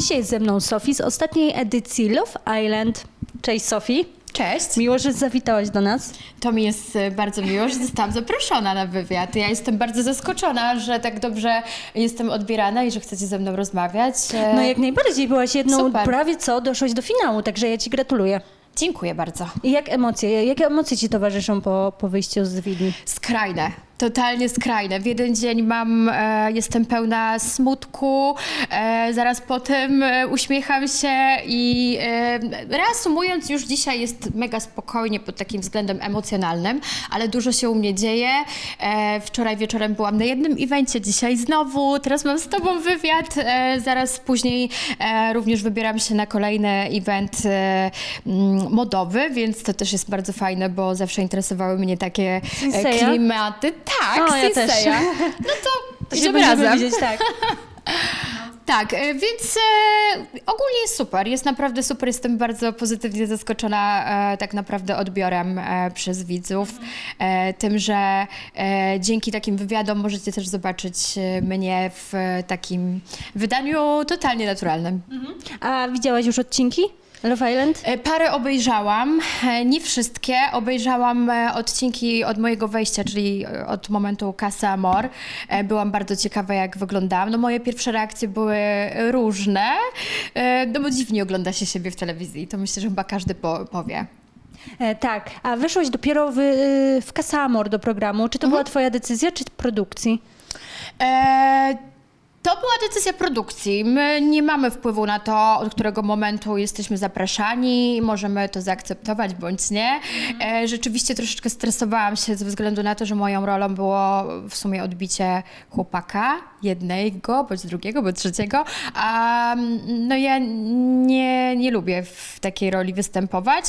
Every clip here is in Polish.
Dzisiaj jest ze mną Sofii z ostatniej edycji Love Island. Cześć Sofii. Cześć. Miło, że zawitałaś do nas. To mi jest e, bardzo miło, że zostałam zaproszona na wywiad. Ja jestem bardzo zaskoczona, że tak dobrze jestem odbierana i że chcecie ze mną rozmawiać. E, No jak najbardziej byłaś jedną Super. prawie co, doszłaś do finału, także ja ci gratuluję. Dziękuję bardzo. I jak emocje, jakie emocje ci towarzyszą po, po wyjściu z Widni? Skrajne. Totalnie skrajne. W jeden dzień mam, e, jestem pełna smutku, e, zaraz potem e, uśmiecham się i e, reasumując, już dzisiaj jest mega spokojnie pod takim względem emocjonalnym, ale dużo się u mnie dzieje. E, wczoraj wieczorem byłam na jednym evencie, dzisiaj znowu, teraz mam z Tobą wywiad, e, zaraz później e, również wybieram się na kolejny event e, mm, modowy, więc to też jest bardzo fajne, bo zawsze interesowały mnie takie e, klimaty. Tak, O, ja też. No to, To się razem. widzieć, tak. Tak, e, więc e, ogólnie jest super, jest naprawdę super, jestem bardzo pozytywnie zaskoczona e, tak naprawdę odbiorem e, przez widzów, e, tym, że e, dzięki takim wywiadom możecie też zobaczyć e, mnie w e, takim wydaniu totalnie naturalnym. A widziałaś już odcinki Love Island? E, Parę obejrzałam, e, nie wszystkie. Obejrzałam e, odcinki od mojego wejścia, czyli od momentu Casa Amor. Byłam bardzo ciekawa, jak wyglądałam. No moje pierwsze reakcje były różne, no bo dziwnie ogląda się siebie w telewizji. To myślę, że chyba każdy po, powie. E, tak, a wyszłaś dopiero w, w Kasamor do programu. Czy to była twoja decyzja, czy produkcji? E, to była decyzja produkcji. My nie mamy wpływu na to, od którego momentu jesteśmy zapraszani, możemy to zaakceptować bądź nie. E, rzeczywiście troszeczkę stresowałam się ze względu na to, że moją rolą było w sumie odbicie chłopaka, jednego, bądź drugiego, bądź trzeciego. A mm, no ja nie, nie lubię w takiej roli występować.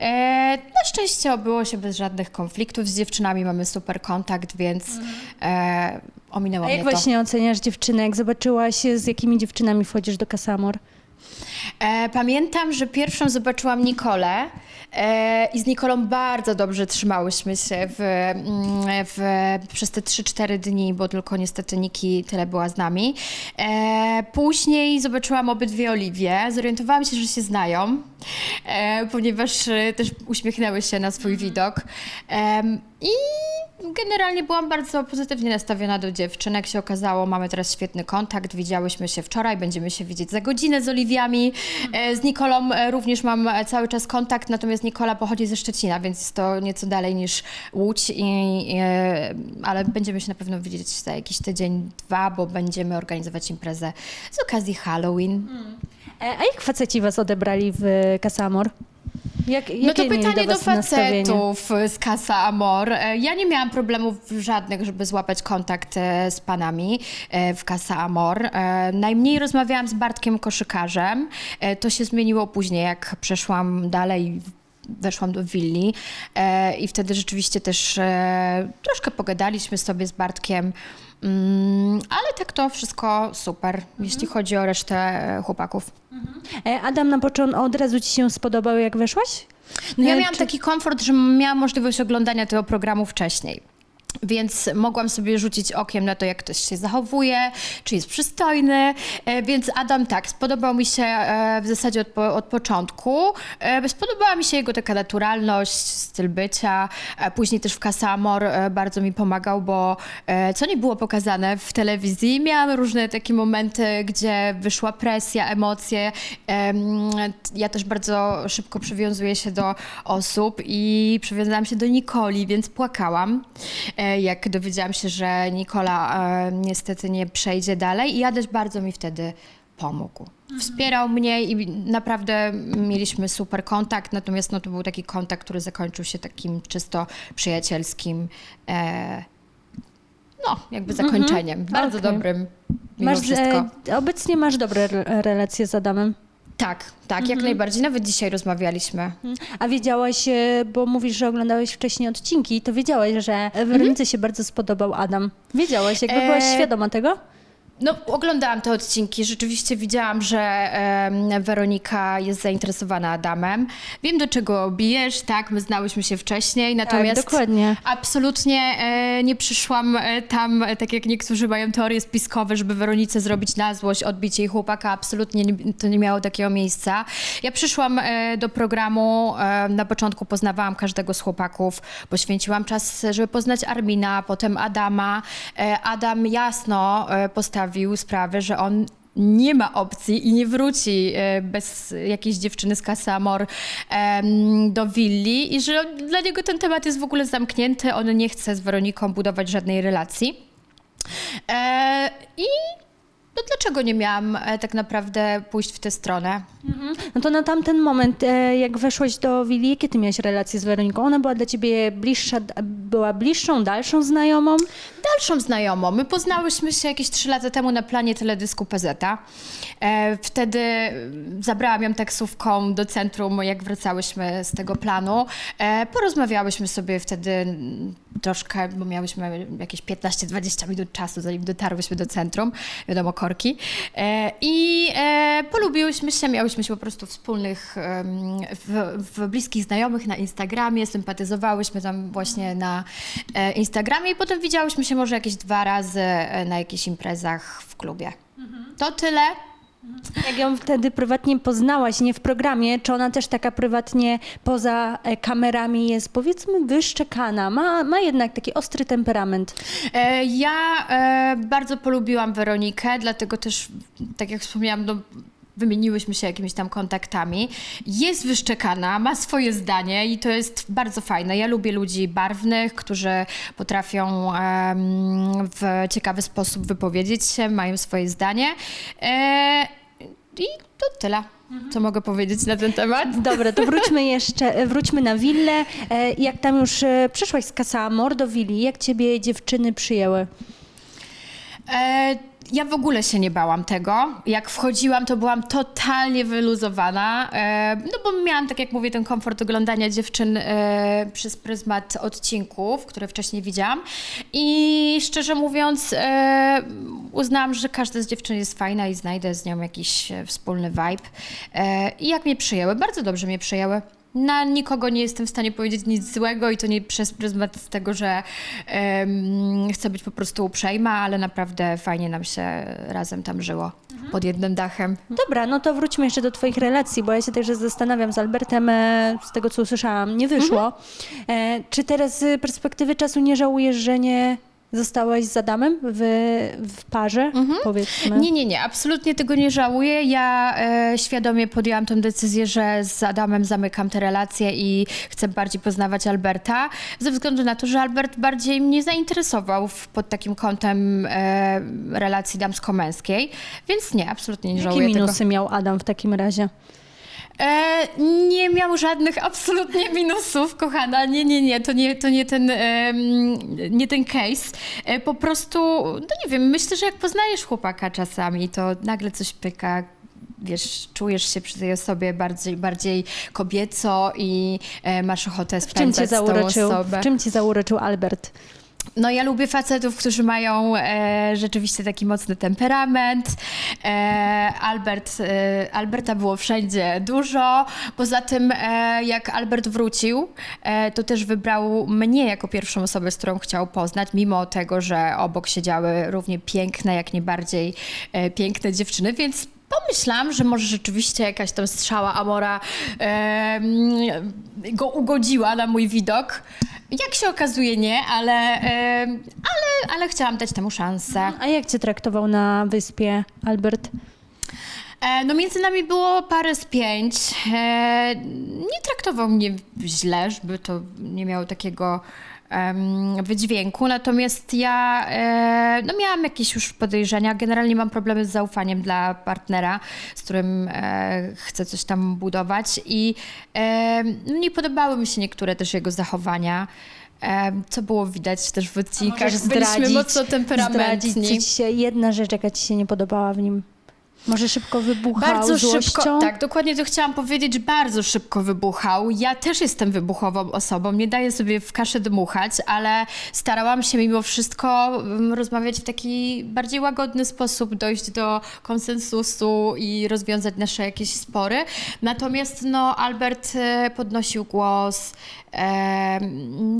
E, na szczęście obyło się bez żadnych konfliktów z dziewczynami, mamy super kontakt, więc e, ominęło A mnie jak to. właśnie oceniasz dziewczynę? Jak zobaczyłaś, z jakimi dziewczynami wchodzisz do Kasamor? E, pamiętam, że pierwszą zobaczyłam Nikolę e, i z Nikolą bardzo dobrze trzymałyśmy się w, mm, w, przez te 3-4 dni, bo tylko niestety Niki tyle była z nami. E, później zobaczyłam obydwie Oliwie, zorientowałam się, że się znają, e, ponieważ e, też uśmiechnęły się na swój widok. Em, I generalnie byłam bardzo pozytywnie nastawiona do dziewczyn. Jak się okazało, mamy teraz świetny kontakt. Widziałyśmy się wczoraj, będziemy się widzieć za godzinę z Oliwiami. E, Z Nikolą e, również mam e, cały czas kontakt, natomiast Nikola pochodzi ze Szczecina, więc jest to nieco dalej niż Łódź, i, e, ale będziemy się na pewno widzieć za jakiś tydzień, dwa, bo będziemy organizować imprezę z okazji Halloween. E, A jak faceci was odebrali w Kasamor? Jak, No to pytanie do nastawienie? facetów z Casa Amor. E, Ja nie miałam problemów żadnych, żeby złapać kontakt e, z panami e, w Casa Amor. Najmniej rozmawiałam z Bartkiem Koszykarzem. To się zmieniło później, jak przeszłam dalej weszłam do willi e, i wtedy rzeczywiście też e, troszkę pogadaliśmy sobie z Bartkiem, ale tak to wszystko super, jeśli chodzi o resztę chłopaków. E, Adam na początku od razu ci się spodobał, jak weszłaś? No ja E, miałam czy- taki komfort, że miałam możliwość oglądania tego programu wcześniej. Więc mogłam sobie rzucić okiem na to, jak ktoś się zachowuje, czy jest przystojny. E, Więc Adam tak, spodobał mi się e, w zasadzie od, od początku. E, Spodobała mi się jego taka naturalność, styl bycia. Później też w Casamor e, bardzo mi pomagał, bo co nie było pokazane w telewizji, miałam różne takie momenty, gdzie wyszła presja, emocje. Em, Ja też bardzo szybko przywiązuję się do osób i przywiązałam się do Nikoli, więc płakałam, jak dowiedziałam się, że Nikola e, niestety nie przejdzie dalej i Adaś bardzo mi wtedy pomógł. Wspierał mnie i naprawdę mieliśmy super kontakt, natomiast no, to był taki kontakt, który zakończył się takim czysto przyjacielskim, e, no jakby zakończeniem, bardzo okej. dobrym mimo Masz, wszystko. e, obecnie masz dobre re- relacje z Adamem. Tak, tak, jak najbardziej. Nawet dzisiaj rozmawialiśmy. A wiedziałaś, e, bo mówisz, że oglądałeś wcześniej odcinki, to wiedziałaś, że Weronice się bardzo spodobał Adam. Wiedziałaś, jakby E, byłaś świadoma tego? No, oglądałam te odcinki. Rzeczywiście widziałam, że em, Weronika jest zainteresowana Adamem. Wiem, do czego bijesz, tak? My znałyśmy się wcześniej, natomiast Tak, dokładnie. absolutnie e, nie przyszłam e, tam, e, tak jak niektórzy mają teorie spiskowe, żeby Weronice zrobić na złość, odbić jej chłopaka. Absolutnie nie, to nie miało takiego miejsca. Ja przyszłam e, do programu, e, na początku poznawałam każdego z chłopaków, poświęciłam czas, żeby poznać Armina, potem Adama. E, Adam jasno e, postawił sprawę, że on nie ma opcji i nie wróci e, bez jakiejś dziewczyny z Casamor em, do willi i że dla niego ten temat jest w ogóle zamknięty, on nie chce z Weroniką budować żadnej relacji. E, I no dlaczego nie miałam e, tak naprawdę pójść w tę stronę? No to na tamten moment, e, jak weszłaś do Willi, jakie ty miałaś relacje z Weroniką? Ona była dla ciebie bliższa, była bliższą, dalszą znajomą? dalszą znajomą. My poznałyśmy się jakieś trzy lata temu na planie teledysku PZ. E, wtedy zabrałam ją taksówką do centrum, jak wracałyśmy z tego planu. E, porozmawiałyśmy sobie wtedy mm, troszkę, bo miałyśmy jakieś 15-20 minut czasu, zanim dotarłyśmy do centrum, wiadomo, korki. E, I e, polubiłyśmy się, miałyśmy się po prostu wspólnych, w, w bliskich znajomych na Instagramie, sympatyzowałyśmy tam właśnie na e, Instagramie i potem widziałyśmy się może jakieś dwa razy na jakichś imprezach w klubie. To tyle. Jak ją wtedy prywatnie poznałaś, nie w programie, czy ona też taka prywatnie poza e, kamerami jest, powiedzmy, wyszczekana, ma, ma jednak taki ostry temperament? E, Ja e, bardzo polubiłam Weronikę, dlatego też, tak jak wspomniałam, no, wymieniłyśmy się jakimiś tam kontaktami. Jest wyszczekana, ma swoje zdanie i to jest bardzo fajne. Ja lubię ludzi barwnych, którzy potrafią em, w ciekawy sposób wypowiedzieć się, mają swoje zdanie. E, I to tyle, co mogę powiedzieć na ten temat. Dobra, to wróćmy jeszcze, e, wróćmy na willę. E, Jak tam już e, przyszłaś z Casamor do willi, jak ciebie dziewczyny przyjęły? E, ja w ogóle się nie bałam tego. Jak wchodziłam, to byłam totalnie wyluzowana, e, no bo miałam, tak jak mówię, ten komfort oglądania dziewczyn e, przez pryzmat odcinków, które wcześniej widziałam. I szczerze mówiąc, e, uznałam, że każda z dziewczyn jest fajna i znajdę z nią jakiś wspólny vibe. I jak mnie przyjęły? Bardzo dobrze mnie przyjęły. Na nikogo nie jestem w stanie powiedzieć nic złego i to nie przez pryzmat tego, że em, chcę być po prostu uprzejma, ale naprawdę fajnie nam się razem tam żyło pod jednym dachem. Dobra, no to wróćmy jeszcze do Twoich relacji, bo ja się także zastanawiam z Albertem, e, z tego co usłyszałam, nie wyszło. E, czy teraz z perspektywy czasu nie żałujesz, że nie zostałaś z Adamem w, w parze, powiedzmy? Nie, nie, nie, absolutnie tego nie żałuję. Ja e, świadomie podjęłam tę decyzję, że z Adamem zamykam te relacje i chcę bardziej poznawać Alberta, ze względu na to, że Albert bardziej mnie zainteresował w, pod takim kątem e, relacji damsko-męskiej, więc nie, absolutnie nie Jakie żałuję tego. minusy miał Adam w takim razie? E, nie miał żadnych absolutnie minusów, kochana. Nie, nie, nie, to nie, to nie ten, em, nie ten case. E, po prostu, no nie wiem, myślę, że jak poznajesz chłopaka czasami, to nagle coś pyka. Wiesz, czujesz się przy tej osobie bardziej, bardziej kobieco i e, masz ochotę W czym cię spędzać z tą zauroczył, osobę. w czym cię zauroczył Albert? No ja lubię facetów, którzy mają e, rzeczywiście taki mocny temperament. E, Albert, e, Alberta było wszędzie dużo. Poza tym e, jak Albert wrócił, e, to też wybrał mnie jako pierwszą osobę, z którą chciał poznać, mimo tego, że obok siedziały równie piękne, jak nie bardziej e, piękne dziewczyny, więc Pomyślałam, że może rzeczywiście jakaś tam strzała Amora em, go ugodziła na mój widok. Jak się okazuje nie, ale, em, ale, ale chciałam dać temu szansę. A jak cię traktował na wyspie Albert? E, no między nami było parę spięć. E, nie traktował mnie źle, żeby to nie miało takiego wydźwięku, natomiast ja e, no miałam jakieś już podejrzenia. Generalnie mam problemy z zaufaniem dla partnera, z którym e, chcę coś tam budować i e, no nie podobały mi się niektóre też jego zachowania. Co było widać też w odcinkach. Możesz Byliśmy mocno temperamentni. zdradzić, ci się, jedna rzecz, jaka ci się nie podobała w nim. Może szybko wybuchał Bardzo złością? szybko, tak, dokładnie to chciałam powiedzieć, bardzo szybko wybuchał. Ja też jestem wybuchową osobą, nie daję sobie w kaszę dmuchać, ale starałam się mimo wszystko mm, rozmawiać w taki bardziej łagodny sposób, dojść do konsensusu i rozwiązać nasze jakieś spory. Natomiast no, Albert e, podnosił głos. E,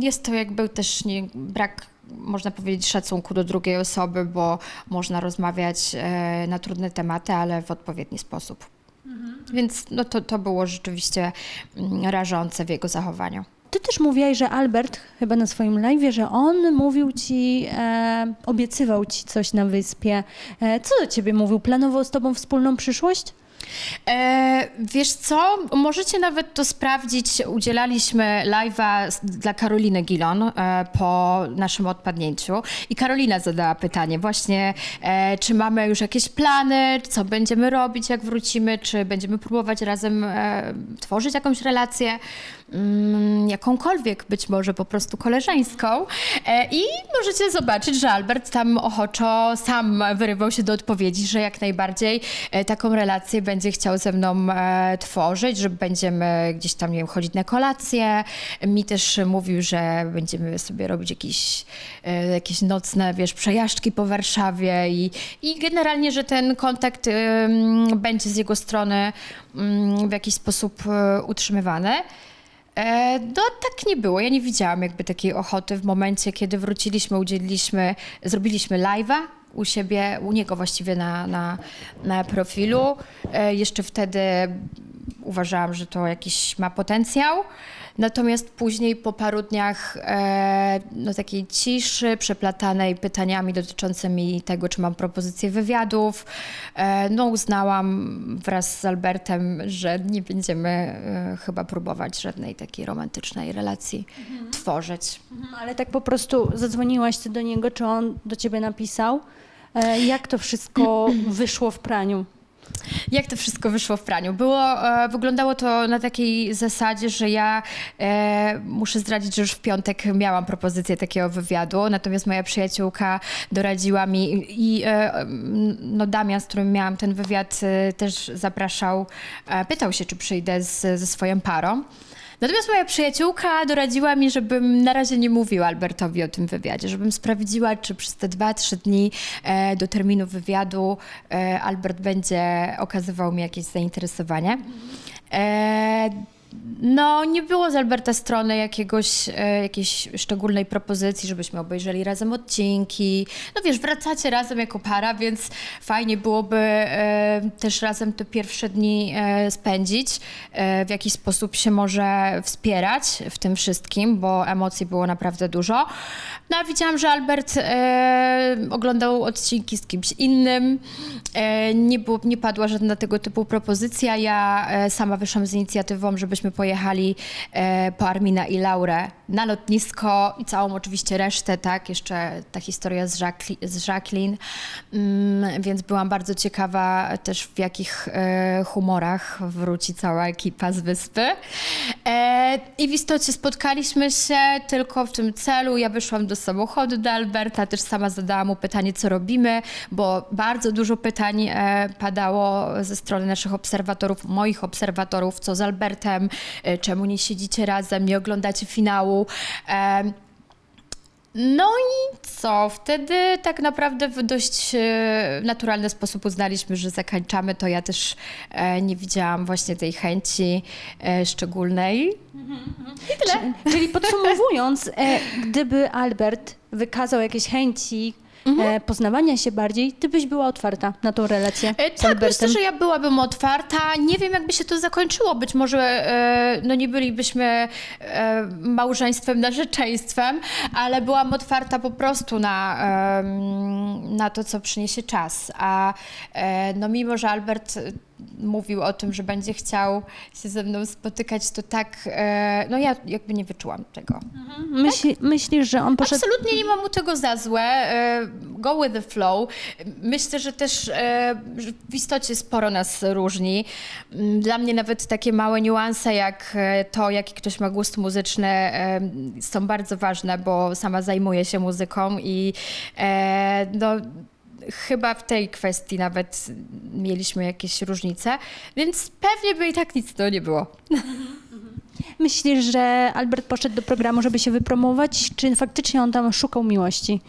jest to jakby też nie, brak można powiedzieć, szacunku do drugiej osoby, bo można rozmawiać e, na trudne tematy, ale w odpowiedni sposób. Więc no, to, to było rzeczywiście mm, rażące w jego zachowaniu. Ty też mówiłaś, że Albert chyba na swoim live, że on mówił ci, e, obiecywał ci coś na wyspie. E, co do ciebie mówił? Planował z tobą wspólną przyszłość? E, wiesz co, możecie nawet to sprawdzić. Udzielaliśmy live'a dla Karoliny Gilon e, po naszym odpadnięciu. I Karolina zadała pytanie właśnie, e, czy mamy już jakieś plany, co będziemy robić, jak wrócimy, czy będziemy próbować razem e, tworzyć jakąś relację, jakąkolwiek, być może po prostu koleżeńską. E, I możecie zobaczyć, że Albert tam ochoczo sam wyrywał się do odpowiedzi, że jak najbardziej e, taką relację będzie chciał ze mną e, tworzyć, że będziemy gdzieś tam, nie wiem, chodzić na kolację. Mi też mówił, że będziemy sobie robić jakieś, jakieś nocne, wiesz, przejażdżki po Warszawie i, i generalnie, że ten kontakt będzie z jego strony mm, w jakiś sposób utrzymywany. E, no tak nie było. Ja nie widziałam jakby takiej ochoty w momencie, kiedy wróciliśmy, udzieliliśmy, zrobiliśmy live'a u siebie, u niego właściwie na, na, na profilu. E, jeszcze wtedy uważałam, że to jakiś ma potencjał. Natomiast później po paru dniach e, no, takiej ciszy, przeplatanej pytaniami dotyczącymi tego, czy mam propozycję wywiadów, e, no uznałam wraz z Albertem, że nie będziemy e, chyba próbować żadnej takiej romantycznej relacji tworzyć. Mhm, Ale tak po prostu zadzwoniłaś ty do niego, czy on do ciebie napisał? E, jak to wszystko wyszło w praniu? Jak to wszystko wyszło w praniu? Było, e, wyglądało to na takiej zasadzie, że ja e, muszę zdradzić, że już w piątek miałam propozycję takiego wywiadu, natomiast moja przyjaciółka doradziła mi i e, no Damian, z którym miałam ten wywiad, e, też zapraszał, e, pytał się, czy przyjdę z, ze swoją parą. Natomiast moja przyjaciółka doradziła mi, żebym na razie nie mówiła Albertowi o tym wywiadzie, żebym sprawdziła, czy przez te dwa, trzy dni e, do terminu wywiadu e, Albert będzie okazywał mi jakieś zainteresowanie. E, no, nie było z Alberta strony jakiegoś, e, jakiejś szczególnej propozycji, żebyśmy obejrzeli razem odcinki. No wiesz, wracacie razem jako para, więc fajnie byłoby e, też razem te pierwsze dni e, spędzić, e, w jakiś sposób się może wspierać w tym wszystkim, bo emocji było naprawdę dużo. No a widziałam, że Albert e, oglądał odcinki z kimś innym, e, nie, było, nie padła żadna tego typu propozycja. Ja e, sama wyszłam z inicjatywą, żebyśmy pojechali e, po Armina i Laurę na lotnisko i całą oczywiście resztę, tak, jeszcze ta historia z, Jacqueline, z Jacqueline. Mm, więc byłam bardzo ciekawa też w jakich e, humorach wróci cała ekipa z wyspy. E, I w istocie spotkaliśmy się tylko w tym celu. Ja wyszłam do samochodu do Alberta, też sama zadałam mu pytanie, co robimy, bo bardzo dużo pytań e, padało ze strony naszych obserwatorów, moich obserwatorów, co z Albertem, czemu nie siedzicie razem, nie oglądacie finału. E, no i co? Wtedy tak naprawdę w dość e, naturalny sposób uznaliśmy, że zakończamy to. Ja też e, nie widziałam właśnie tej chęci e, szczególnej. Czy, czyli podsumowując, e, gdyby Albert wykazał jakieś chęci e, poznawania się bardziej, ty byś była otwarta na tą relację E, z tak, myślę, że ja byłabym otwarta. Nie wiem, jakby się to zakończyło. Być może e, no nie bylibyśmy e, małżeństwem, narzeczeństwem, ale byłam otwarta po prostu na, em, na to, co przyniesie czas. A e, no mimo, że Albert e, mówił o tym, że będzie chciał się ze mną spotykać, to tak, e, no ja jakby nie wyczułam tego. Myśli, myślisz, że on poszedł... Absolutnie nie mam mu tego za złe. E, Go with the flow. Myślę, że też e, że w istocie sporo nas różni. Mm, Dla mnie nawet takie małe niuanse, jak e, to, jaki ktoś ma gust muzyczny, e, są bardzo ważne, bo sama zajmuję się muzyką i e, no, chyba w tej kwestii nawet mieliśmy jakieś różnice, więc pewnie by i tak nic to nie było. Myślisz, że Albert poszedł do programu, żeby się wypromować, czy faktycznie on tam szukał miłości?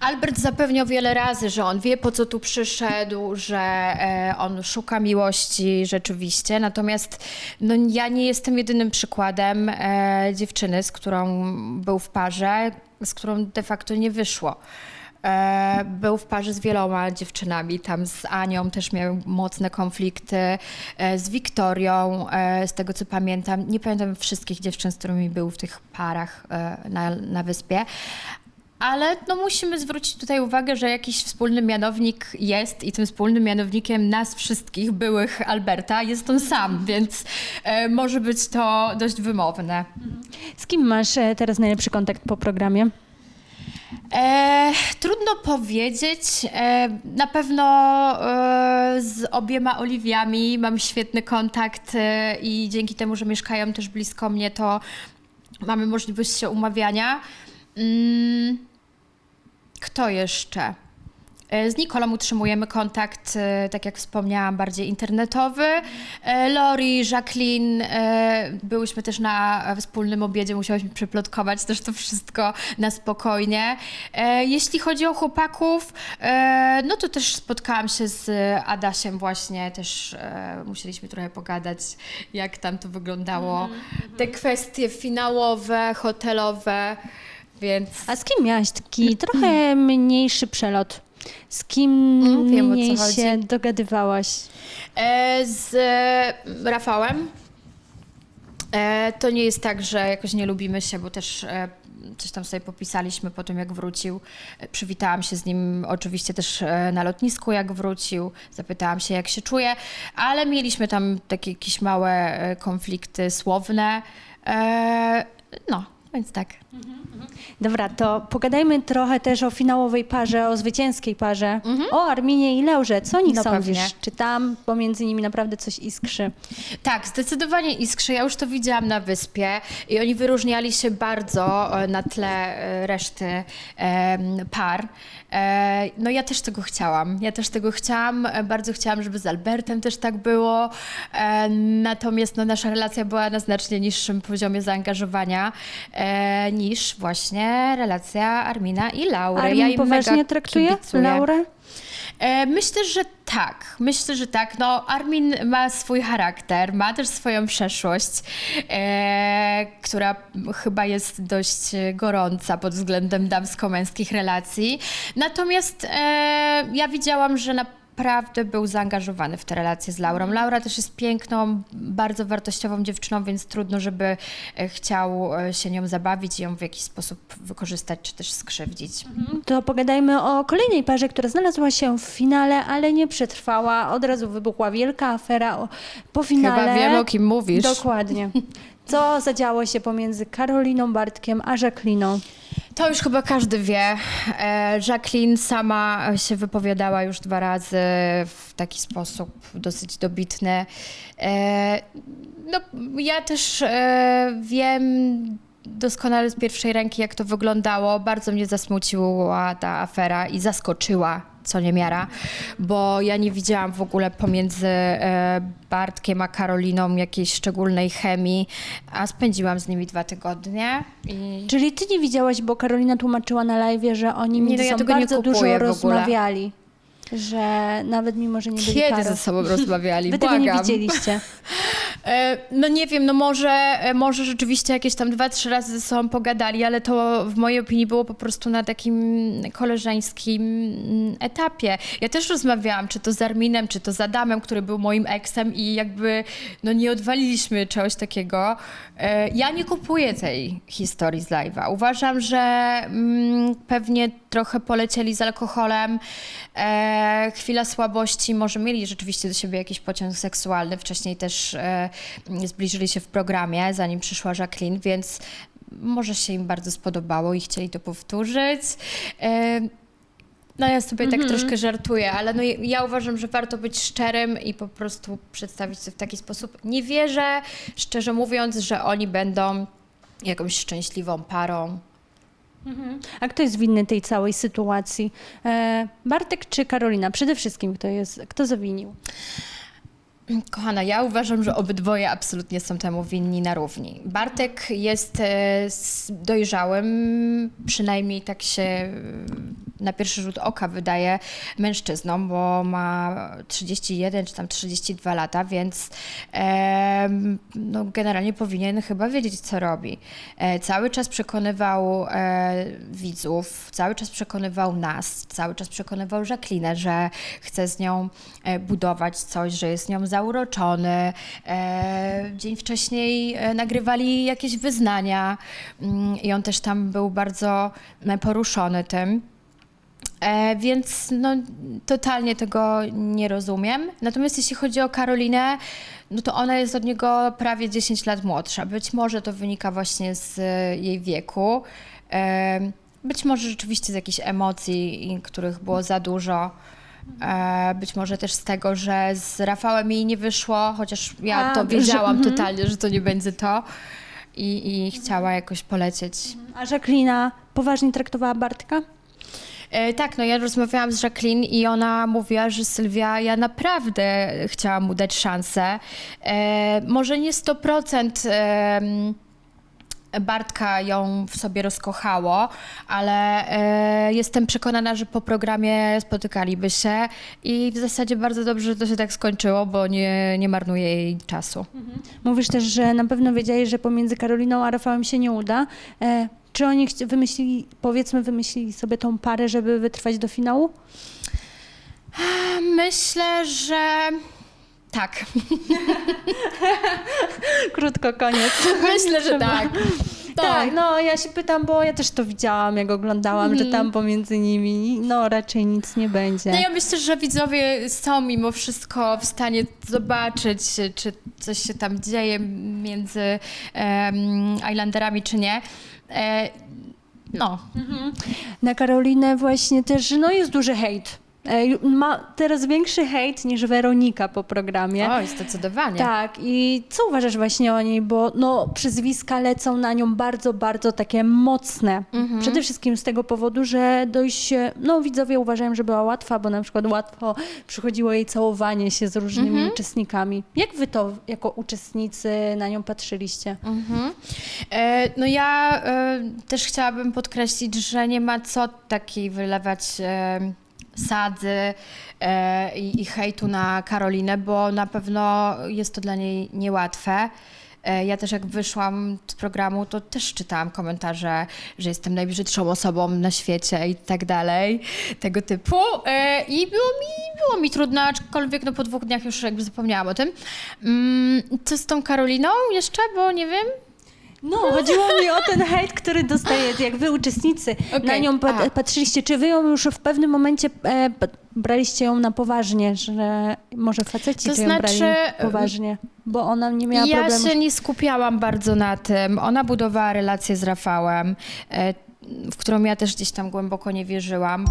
Albert zapewniał wiele razy, że on wie, po co tu przyszedł, że e, on szuka miłości rzeczywiście. Natomiast no, ja nie jestem jedynym przykładem e, dziewczyny, z którą był w parze, z którą de facto nie wyszło. E, był w parze z wieloma dziewczynami, tam z Anią też miał mocne konflikty, e, z Wiktorią, e, z tego co pamiętam. Nie pamiętam wszystkich dziewczyn, z którymi był w tych parach na, na wyspie, ale no, musimy zwrócić tutaj uwagę, że jakiś wspólny mianownik jest i tym wspólnym mianownikiem nas wszystkich, byłych Alberta, jest on sam, więc e, może być to dość wymowne. Z kim masz teraz najlepszy kontakt po programie? E, trudno powiedzieć. E, na pewno e, z obiema Oliwiami mam świetny kontakt e, i dzięki temu, że mieszkają też blisko mnie, to mamy możliwość się umawiania. Mm, kto jeszcze? E, Z Nikolą utrzymujemy kontakt, e, tak jak wspomniałam, bardziej internetowy. E, Lori, Jacqueline, byłyśmy też na wspólnym obiedzie, musiałyśmy przeplotkować też to wszystko na spokojnie. Jeśli chodzi o chłopaków, no to też spotkałam się z Adasiem właśnie, też musieliśmy trochę pogadać, jak tam to wyglądało. Te kwestie finałowe, hotelowe, więc... A z kim miałaś taki trochę mniejszy przelot? Z kim Mm, wiem, o co mniej chodzi. się dogadywałaś? E, z e, Rafałem. E, to nie jest tak, że jakoś nie lubimy się, bo też e, coś tam sobie popisaliśmy po tym, jak wrócił. E, przywitałam się z nim oczywiście też e, na lotnisku, jak wrócił. Zapytałam się, jak się czuje, ale mieliśmy tam takie jakieś małe e, konflikty słowne. E, no, więc tak. Dobra, to pogadajmy trochę też o finałowej parze, o zwycięskiej parze, o Arminie i Leurze. Co o nich No sądzisz? pewnie. Czy tam pomiędzy nimi naprawdę coś iskrzy? Tak, zdecydowanie iskrzy. Ja już to widziałam na wyspie i oni wyróżniali się bardzo e, na tle e, reszty em, par. E, No ja też tego chciałam. Ja też tego chciałam. E, Bardzo chciałam, żeby z Albertem też tak było. E, Natomiast no, nasza relacja była na znacznie niższym poziomie zaangażowania e, niż właśnie relacja Armina i Laury. Armin ja im poważnie traktuje kibicuję. Laurę? E, Myślę, że tak. Myślę, że tak. No, Armin ma swój charakter, ma też swoją przeszłość, e, która chyba jest dość gorąca pod względem damsko-męskich relacji. Natomiast e, ja widziałam, że naprawdę był zaangażowany w te relacje z Laurą. Laura też jest piękną, bardzo wartościową dziewczyną, więc trudno, żeby e, chciał e, się nią zabawić i ją w jakiś sposób wykorzystać czy też skrzywdzić. To pogadajmy o kolejnej parze, która znalazła się w finale, ale nie przetrwała. Od razu wybuchła wielka afera po finale. Chyba wiem, o kim mówisz. Dokładnie. Co zadziało się pomiędzy Karoliną Bartkiem a Jacqueliną? To już chyba każdy wie. E, Jacqueline sama się wypowiadała już dwa razy w taki sposób dosyć dobitny. E, No, ja też e, wiem doskonale z pierwszej ręki, jak to wyglądało. Bardzo mnie zasmuciła ta afera i zaskoczyła co niemiara, bo ja nie widziałam w ogóle pomiędzy e, Bartkiem a Karoliną jakiejś szczególnej chemii, a spędziłam z nimi dwa tygodnie i Czyli ty nie widziałaś, bo Karolina tłumaczyła na live, że oni Nie, między no ja sobą nie bardzo dużo rozmawiali. Że nawet mimo, że nie byli Kiedy ze sobą rozmawiali? Wy tego nie widzieliście. E, No nie wiem, no może, e, może rzeczywiście jakieś tam dwa, trzy razy ze sobą pogadali, ale to w mojej opinii było po prostu na takim koleżeńskim mm, etapie. Ja też rozmawiałam, czy to z Arminem, czy to z Adamem, który był moim eksem i jakby no nie odwaliliśmy czegoś takiego. E, Ja nie kupuję tej historii z live'a. Uważam, że mm, pewnie trochę polecieli z alkoholem. Chwila słabości, może mieli rzeczywiście do siebie jakiś pociąg seksualny. Wcześniej też zbliżyli się w programie, zanim przyszła Jacqueline, więc może się im bardzo spodobało i chcieli to powtórzyć. No ja sobie tak troszkę żartuję, ale no ja uważam, że warto być szczerym i po prostu przedstawić to w taki sposób. Nie wierzę, szczerze mówiąc, że oni będą jakąś szczęśliwą parą. A kto jest winny tej całej sytuacji? E, Bartek czy Karolina? Przede wszystkim kto jest, kto zawinił? Kochana, ja uważam, że obydwoje absolutnie są temu winni na równi. Bartek jest e, dojrzałym, przynajmniej tak się e, na pierwszy rzut oka wydaje, mężczyzną, bo ma 31 czy tam 32 lata, więc em, no, generalnie powinien chyba wiedzieć, co robi. E, cały czas przekonywał e, widzów, cały czas przekonywał nas, cały czas przekonywał Jacqueline, że chce z nią e, budować coś, że jest nią zauroczony. E, dzień wcześniej e, nagrywali jakieś wyznania mm, i on też tam był bardzo e, poruszony tym. Więc no, totalnie tego nie rozumiem. Natomiast jeśli chodzi o Karolinę, no to ona jest od niego prawie 10 lat młodsza. Być może to wynika właśnie z jej wieku. Być może rzeczywiście z jakichś emocji, których było za dużo. E, być może też z tego, że z Rafałem jej nie wyszło, chociaż ja A, to że- wiedziałam mhm. totalnie, że to nie będzie to. I, I chciała jakoś polecieć. A Jacqueline poważnie traktowała Bartka? E, tak, no ja rozmawiałam z Jacqueline i ona mówiła, że Sylwia, ja naprawdę chciałam mu dać szansę. E, może nie 100% em, Bartka ją w sobie rozkochało, ale e, jestem przekonana, że po programie spotykaliby się i w zasadzie bardzo dobrze, że to się tak skończyło, bo nie, nie marnuje jej czasu. Mówisz też, że na pewno wiedziałeś, że pomiędzy Karoliną a Rafałem się nie uda. E, czy oni wymyślili, powiedzmy, wymyślili sobie tą parę, żeby wytrwać do finału? Myślę, że tak. Krótko, koniec. Myślę, że Trzeba. tak. Tak, no ja się pytam, bo ja też to widziałam, jak oglądałam, że tam pomiędzy nimi, no raczej nic nie będzie. No ja myślę, że widzowie są mimo wszystko w stanie zobaczyć, czy coś się tam dzieje między um, Islanderami, czy nie. E, no, Na Karolinę właśnie też, no jest duży hejt. E, Ma teraz większy hejt niż Weronika po programie. oj, zdecydowanie. Tak, i co uważasz właśnie o niej, bo no, przyzwiska lecą na nią bardzo, bardzo takie mocne. Mhm. Przede wszystkim z tego powodu, że dość, no widzowie uważają, że była łatwa, bo na przykład łatwo przychodziło jej całowanie się z różnymi Mhm. uczestnikami. Jak wy to jako uczestnicy na nią patrzyliście? Mhm. E, no ja e, też chciałabym podkreślić, że nie ma co takiej wylewać e, sadzy e, i, hejtu na Karolinę, bo na pewno jest to dla niej niełatwe. E, Ja też jak wyszłam z programu, to też czytałam komentarze, że jestem najbrzydszą osobą na świecie i tak dalej, tego typu. E, I było mi, było mi trudno, aczkolwiek no po dwóch dniach już jakby zapomniałam o tym. Mm, Co z tą Karoliną jeszcze, bo nie wiem. No, chodziło mi o ten hejt, który dostajecie, jak wy uczestnicy Okej, na nią pat- patrzyliście. Czy wy ją już w pewnym momencie e, braliście ją na poważnie, że może faceci To to ją brali znaczy, poważnie, bo ona nie miała ja problemu. się nie skupiałam bardzo na tym. Ona budowała relacje z Rafałem, e, w którą ja też gdzieś tam głęboko nie wierzyłam.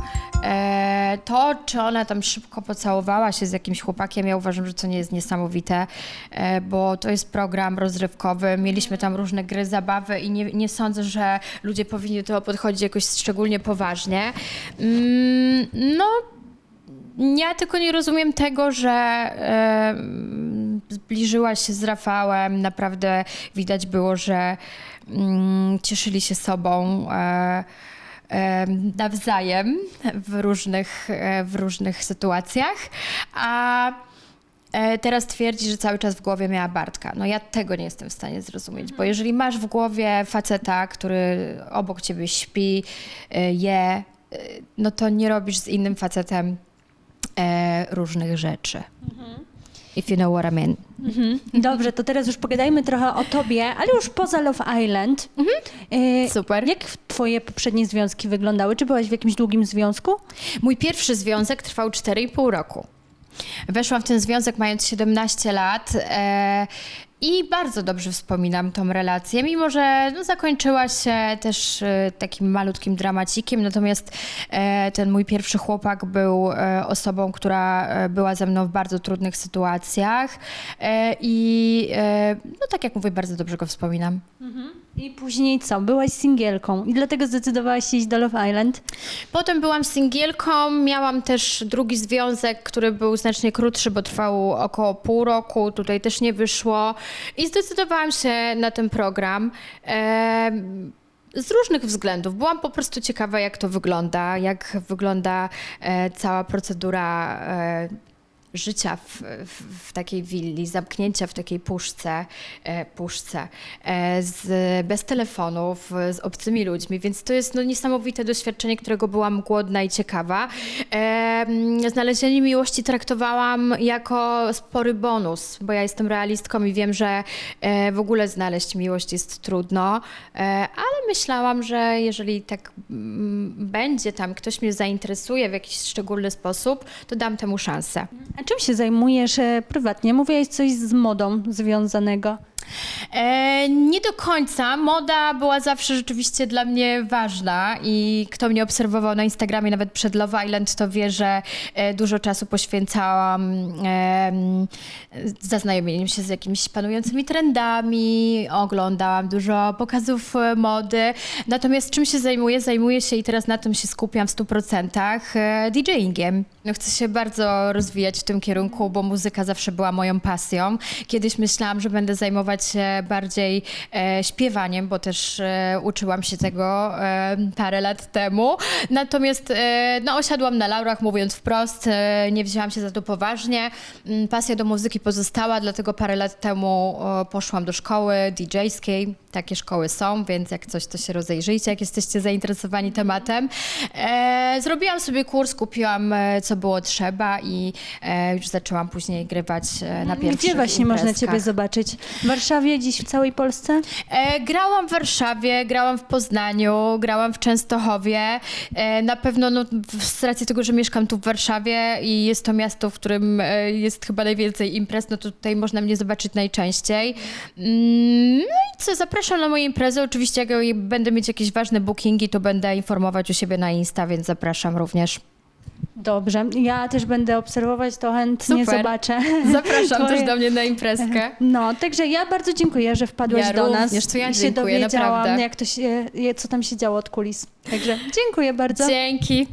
E, To, czy ona tam szybko pocałowała się z jakimś chłopakiem, ja uważam, że to nie jest niesamowite, e, bo to jest program rozrywkowy. Mieliśmy tam różne gry, zabawy i nie, nie sądzę, że ludzie powinni do tego podchodzić jakoś szczególnie poważnie. Mm, No, ja tylko nie rozumiem tego, że e, zbliżyła się z Rafałem. Naprawdę widać było, że cieszyli się sobą. E, e, nawzajem w różnych, e, w różnych sytuacjach, a teraz twierdzi, że cały czas w głowie miała Bartka. No ja tego nie jestem w stanie zrozumieć, bo jeżeli masz w głowie faceta, który obok ciebie śpi, je, no to nie robisz z innym facetem różnych rzeczy. If you know what I mean. Mhm. Dobrze, to teraz już pogadajmy trochę o tobie, ale już poza Love Island. E, Super. Jak twoje poprzednie związki wyglądały? Czy byłaś w jakimś długim związku? Mój pierwszy związek trwał 4,5 roku. Weszłam w ten związek mając 17 lat. E, I bardzo dobrze wspominam tą relację, mimo że no, zakończyła się też e, takim malutkim dramacikiem, natomiast e, ten mój pierwszy chłopak był e, osobą, która e, była ze mną w bardzo trudnych sytuacjach e, i e, no tak jak mówię, bardzo dobrze go wspominam. I później co? Byłaś singielką i dlatego zdecydowałaś się iść do Love Island. Potem byłam singielką, miałam też drugi związek, który był znacznie krótszy, bo trwał około pół roku, tutaj też nie wyszło i zdecydowałam się na ten program. Em, z różnych względów. Byłam po prostu ciekawa, jak to wygląda, jak wygląda e, cała procedura e, życia w, w, w takiej willi, zamknięcia w takiej puszce, e, puszce e, z, bez telefonów, z obcymi ludźmi, więc to jest no, niesamowite doświadczenie, którego byłam głodna i ciekawa. Znalezienie miłości traktowałam jako spory bonus, bo ja jestem realistką i wiem, że e, w ogóle znaleźć miłość jest trudno, ale myślałam, że jeżeli tak mm, będzie tam, ktoś mnie zainteresuje w jakiś szczególny sposób, to dam temu szansę. A czym się zajmujesz e, prywatnie? Mówiłaś coś z modą związanego. E, nie do końca. Moda była zawsze rzeczywiście dla mnie ważna i kto mnie obserwował na Instagramie nawet przed Love Island, to wie, że e, dużo czasu poświęcałam em, zaznajomieniu się z jakimiś panującymi trendami, oglądałam dużo pokazów e, mody. Natomiast czym się zajmuję? Zajmuję się i teraz na tym się skupiam w 100% e, DJingiem. No, chcę się bardzo rozwijać w tym kierunku, bo muzyka zawsze była moją pasją. Kiedyś myślałam, że będę zajmować się bardziej e, śpiewaniem, bo też e, uczyłam się tego e, parę lat temu. Natomiast e, no, osiadłam na laurach, mówiąc wprost, e, nie wzięłam się za to poważnie. Mm, Pasja do muzyki pozostała, dlatego parę lat temu e, poszłam do szkoły DJ-skiej. Takie szkoły są, więc jak coś, to się rozejrzyjcie, jak jesteście zainteresowani tematem. E, zrobiłam sobie kurs, kupiłam e, co było trzeba i e, już zaczęłam później grywać e, na pierwszych Gdzie właśnie można imprezkach. ciebie zobaczyć? Warszawie, dziś w całej Polsce? E, grałam w Warszawie, grałam w Poznaniu, grałam w Częstochowie. E, na pewno no, z racji tego, że mieszkam tu w Warszawie i jest to miasto, w którym e, jest chyba najwięcej imprez, no to tutaj można mnie zobaczyć najczęściej. Mm, no i co, zapraszam na moje imprezy. Oczywiście jak będę mieć jakieś ważne bookingi, to będę informować u siebie na Insta, więc zapraszam również. Dobrze. Ja też będę obserwować, to chętnie Super. zobaczę. Zapraszam Twoje- też do mnie na imprezkę. No, także ja bardzo dziękuję, że wpadłaś Ja do nas. również, to ja się dziękuję, dowiedziałam, naprawdę. jak to się, co tam się działo od kulis. Także dziękuję bardzo. Dzięki.